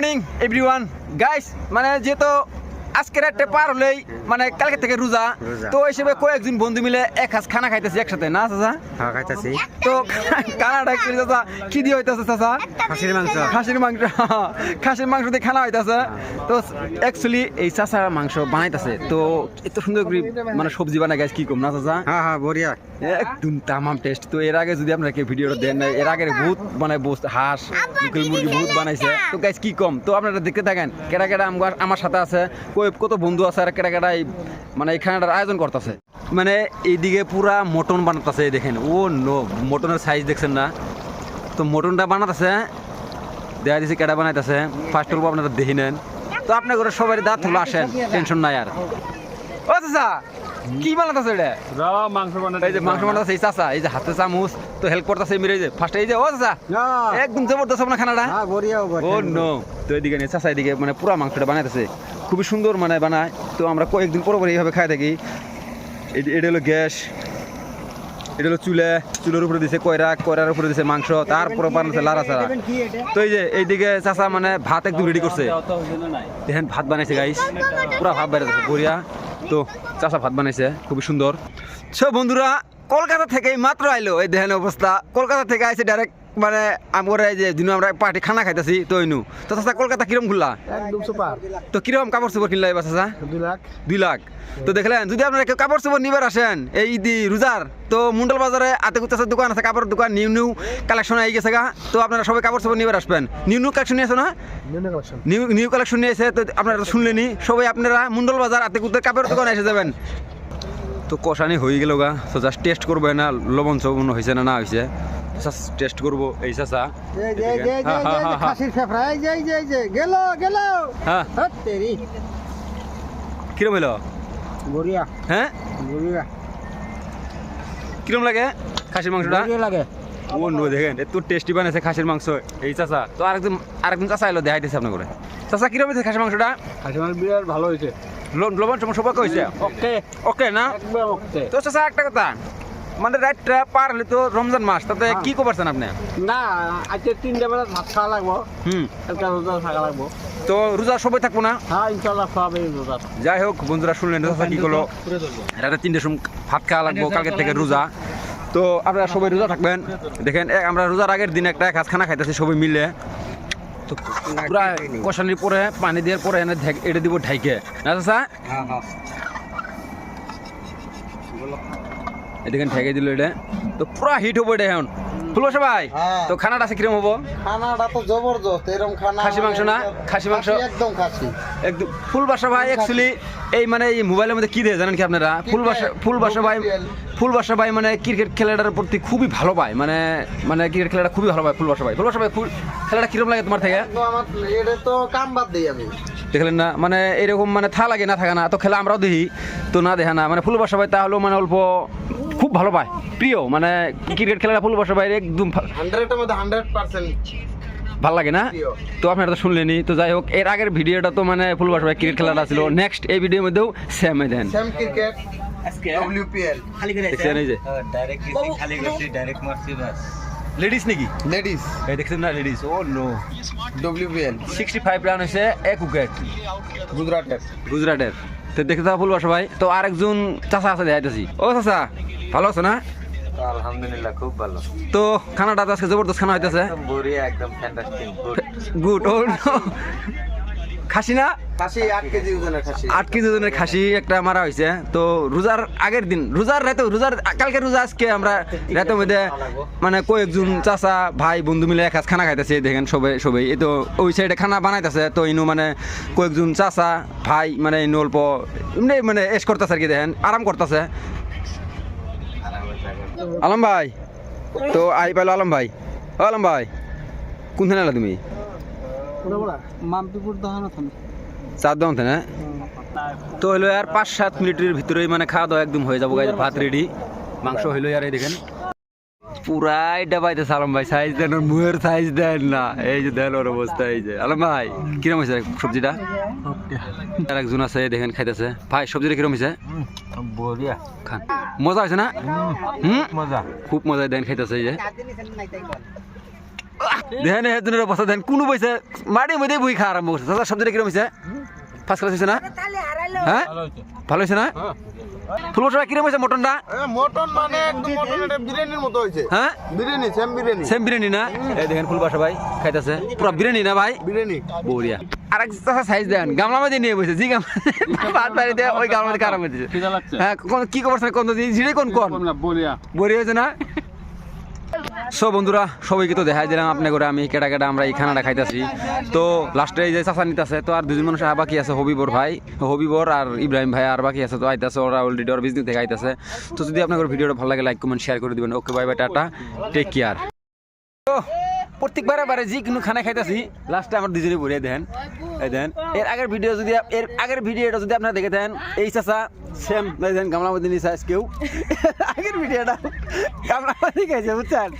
Morning everyone guys মানে যেহেতু আজকের একটা পার হলেই মানে কালকে থেকে রোজা। তো ওই হিসেবে কয়েকজন বন্ধু মিলে এক হাস খানা খাইতেছি একসাথে না চাচা? হ্যাঁ খাইতেছি। তো খানাটা কি চাচা? কি দিয়ে হইতেছে চাচা? খাসির মাংস। খাসির মাংস খাসির মাংস দিয়ে খানা হইতাছে। তো অ্যাকচুয়ালি এই চাচা মাংস বানাইতাছে। তো এত সুন্দর করে মানে সবজি বানাই গাইস কি কম না চাচা? হ্যাঁ হ্যাঁ বঢ়িয়া একদম তামাম টেস্ট তো এর আগে যদি আপনারা ভিডিওটা দেন এর আগে বহুত মানে হাঁস লোকাল মুরগি বহুত বানাইছে। তো। গাইস কি কম? তো আপনারা দেখতে থাকেন কেটা কেটা আমার আমার সাথে আছে কত বন্ধু আছে আর কেটা কেটা এই মানে এই খানাটার আয়োজন করতেছে। মানে এইদিকে পুরা মটন বানাতেছে দেখেন। ও নো মটনের সাইজ দেখছেন না? তো মটনটা বানাতেছে দেখা দিছে কেটা বানাইতেছে। ফার্স্ট অফ আপনারা দেখি নেন। তো আপনার ঘরে সবাই দাঁত হলো আসেন টেনশন নাই আর। ও চাচা কি বানাতেছে এটা মাংস এই যে মাংস এই চাচা এই যে হাতে চামচ তো হেল্প করতেছে মেরে যে। ফার্স্ট এই যে ও চাচা একদম জবরদস্ত আপনার খানাটা। হ্যাঁ বঢ়িয়া ও নো তো এদিকে নিয়ে চাচা এদিকে মানে পুরো মাংসটা বানাইতেছে। খুবই সুন্দর মানে বানায়। তো আমরা কয়েকদিন পরে পরে এইভাবে খাই থাকি। এটি- হলো গ্যাস এটা হলো চুলে চুলের উপরে দিছে কয়রা কয়রার উপরে দিছে মাংস তারপরে বানাচ্ছে লারা চারা তো এই যে এইদিকে চাচা মানে ভাত একদম রেডি করছে। দেখেন ভাত বানাইছে গাইস পুরা ভাত বানাইছে বড়িয়া। তো চাষা ভাত বানাইছে, খুবই সুন্দর। সব বন্ধুরা, কলকাতা থেকে মাত্র আইলো, এই দেহেন অবস্থা। কলকাতা থেকে আইসে ডাইরেক্ট মানে আমরা এই যে দিন আমরা পার্টি খানা খাইতেছি তো ইনু। তো চাচা কলকাতা কিরম ঘুরলা? একদম সুপার তো কিরম কাপড় চোপড় কিনলা এবার চাচা? দুই লাখ। দুই লাখ। তো দেখলেন যদি আপনারা কেউ কাপড় চোপড় নিবার আসেন এই ঈদি রোজার তো মুন্ডল বাজারে আতে কুতাসের দোকান আছে কাপড় দোকান নিউ নিউ কালেকশন আই গেছে গা। তো আপনারা সবাই কাপড় চোপড় নিবার আসবেন। নিউ নিউ কালেকশন নিয়ে আসো না? New new collection. নিয়ে এসে তো আপনারা শুনলেনি সবাই আপনারা মুন্ডল বাজার আতে কুতের কাপড়ের দোকান এসে যাবেন। তো কষানি হয়ে গেল গা। তো জাস্ট টেস্ট করব না লবণ সবন হয়েছে না না হয়েছে। টেস্ট করব। এই চাচা হ্যাঁ, হ্যাঁ, হ্যাঁ, হ্যাঁ। খাসির ফেফড়া এই যে এই যে গেল গেল। হ্যাঁ। তেরি। কিরম বঢ়িয়া হ্যাঁ? কিরম লাগে খাসির মাংসটা? লাগে। ও নো দেখেন এত টেস্টি বানাইছে খাসির মাংস। এই চাচা তো আরেকজন আরেকজন চাচা এলো দেখাইতেছে আপনার করে চাচা কিরম হয়েছে খাসির মাংসটা? খাসির মাংস বিরাট ভালো হয়েছে। লবণ সবাই হয়েছে? ওকে। ওকে না? একদম ওকে। তো চাচা একটা কথা। মানে রাতটা পার হলে তো রমজান মাস তাতে কি করছেন আপনি? না আজকে তিনটা বেলা ভাত খাওয়া লাগবো। হুম। একটা রোজা থাকা লাগবো। তো রোজা সবাই থাকব না? হ্যাঁ ইনশাল্লাহ খাওয়াবে রোজা। যাই হোক বন্ধুরা শুনলেন চাচা কি করল? রাতে তিনটে সময় ভাত খাওয়া লাগবো কালকে থেকে রোজা। তো আপনারা সবাই রোজা থাকবেন। দেখেন আমরা রোজার আগের দিন একটা কাজ খানা খাইতেছি সবাই মিলে। তো পুরা কষানির পরে পানি দেওয়ার পরে এনে এটা দিব ঢাইকে না চাচা? হ্যাঁ হ্যাঁ। এদিকে ঢেকে দিল এটা। তো পুরা হিট হব এটা এখন। ফুলবো সবাই হ্যাঁ। তো খানাটা আছে কিরম হব? খানাটা তো জবরদস্ত এরকম খানা খাসি মাংস না? খাসি মাংস? একদম খাসি। একদম। ফুল বাসা ভাই অ্যাকচুয়ালি এই মানে এই মোবাইলের মধ্যে কি দেয় জানেন কি আপনারা? ফুল বাসা ফুল বাসা ভাই ফুল বাসা ভাই মানে ক্রিকেট খেলাটার প্রতি খুবই ভালো পায় মানে মানে ক্রিকেট খেলাটা খুবই ভালো পায় ফুল বাসা ভাই। ফুল বাসা ভাই ফুল খেলাটা কিরম লাগে তোমার থেকে? তো আমার এটা তো কাম বাদ দিই আমি। দেখলেন না? মানে এরকম মানে থা লাগে না থাকে না তো খেলা আমরাও দেখি। তো না দেখা না। মানে ফুল বাসা ভাই তাহলেও মানে অল্প খুব ভালো পায়। প্রিয় মানে ক্রিকেট খেলাটা ফুল বাসা ভাই একদম হান্ড্রেডের মধ্যে হান্ড্রেড পার্সেন্ট। ভালো লাগে না? তো আপনারা তো শুনলেনি তো যাই হোক এর আগের ভিডিওটা তো মানে ফুল বাসা ভাই ক্রিকেট খেলাটা ছিল। নেক্সট এই ভিডিওর মধ্যেও সেম দেন। স্যাম ক্রিকেট ডব্লিউপিএল দেখছেন এই যে। লেডিস নাকি? লেডিস এই দেখছেন না লেডিস ও no WPL sixty five run হয়েছে এক উইকেট গুজরাটের। গুজরাটের। তো দেখতে থাকা ফুল বাসা ভাই তো আরেকজন চাচা আছে দেখাইতেছি। ও চাচা। ভালো আছো না? আলহামদুলিল্লাহ খুব ভালো। তো খানাটা তো আজকে জবরদস্ত খানা হইতেছে। একদম ফ্যান্টাস্টিক গুড ও খাসি না? খাসি কেজি ওজনের খাসি। আট কেজি ওজনের খাসি একটা মারা হয়েছে তো রোজার আগের দিন রোজার রাতে রোজার কালকে রোজা আজকে আমরা রাতের মধ্যে মানে কয়েকজন চাচা ভাই বন্ধু মিলে এক খানা খাইতেছে দেখেন সবাই সবাই। এই তো ওই সাইডে খানা বানাইতেছে তো ইনু মানে কয়েকজন চাচা ভাই মানে ইনু অল্প এমনি মানে এস করতেছে আর কি দেখেন। আরাম করতেছে। আলম ভাই তো আই পাইলো আলম ভাই। ও আলম ভাই কোন থানা এলা তুমি? মামপিপুর দহানো থামি। চার দাম না তো হইল আর পাঁচ সাত মিনিটের ভিতরেই মানে খাওয়া দাওয়া একদম হয়ে যাব ভাত রেডি মাংস হইল আর এই দেখেন। পুরাই ডাবাইতে আলম ভাই সাইজ দেন ওর মুহের সাইজ দেন না। এই যে দেন ওর অবস্থা এই যে। আলম ভাই কিরম হয়েছে সবজিটা? আর একজন আছে দেখেন খাইতেছে। ভাই সবজিটা কিরম হয়েছে? বড়িয়া। খান। মজা হয়েছে না? হুম? মজা। খুব মজা দেন খাইতেছে এই যে। দেখেন এজনের অবস্থা দেখেন কোনো পয়সা মাটির মধ্যে বই খাওয়া আরম্ভ করছে। চাচা সবজি কিরম হয়েছে? ফার্স্ট ক্লাস হয়েছে না? হ্যাঁ? ভালো হয়েছে। না? ফুল বছর কিরম হয়েছে মটনটা? মটন মানে একদম মটন এটা বিরিয়ানির মতো হয়েছে। হ্যাঁ? বিরিয়ানি সেম বিরিয়ানি। সেম বিরিয়ানি না? এই দেখেন ফুল বাসা ভাই খাইতেছে। পুরো বিরিয়ানি না ভাই? বিরিয়ানি। বড়িয়া। আর এক সাইজ দেন গামলা মধ্যে নিয়ে বসে জি গামলা ভাত বাড়িতে ওই গামলা মধ্যে কারাম হ্যাঁ কি খবর কোন ঝিড়ে কোন কোন? বলিয়া বড়ি হয়েছে না? সো বন্ধুরা, সবাইকে তো দেখাই দিলাম আপনি করে আমি কেটা কেটা আমরা এই খানাটা খাইতেছি। তো লাস্টে এই যে চাচা নিতেছে, তো আর দুজন মানুষ আর বাকি আছে, হবিবর ভাই। হবিবর আর ইব্রাহিম ভাই আর বাকি আছে, তো আইতাছে, ওরা অলরেডি ওর বিজনেস থেকে আইতাছে তো যদি আপনার ভিডিওটা ভালো লাগে লাইক কমেন্ট শেয়ার করে দিবেন। Okay bye bye tata. Take care প্রত্যেকবারে বারে যে কোনো খানা খাইতেছি লাস্টে আমার দুজনে ভরিয়ে দেন। দেন, এর আগের ভিডিও যদি এর আগের ভিডিওটা যদি আপনারা দেখে দেন এই চাচা সেম দেখছেন গামলা মধ্যে নিয়ে সাইজ কেউ আগের ভিডিওটা গামলা মধ্যে খাইছে, বুঝছেন?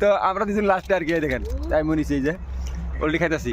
তো আমরা দুজন লাস্টে আর কি দেখেন, তাই মনে যে, ওল্ডি খাইতেছি।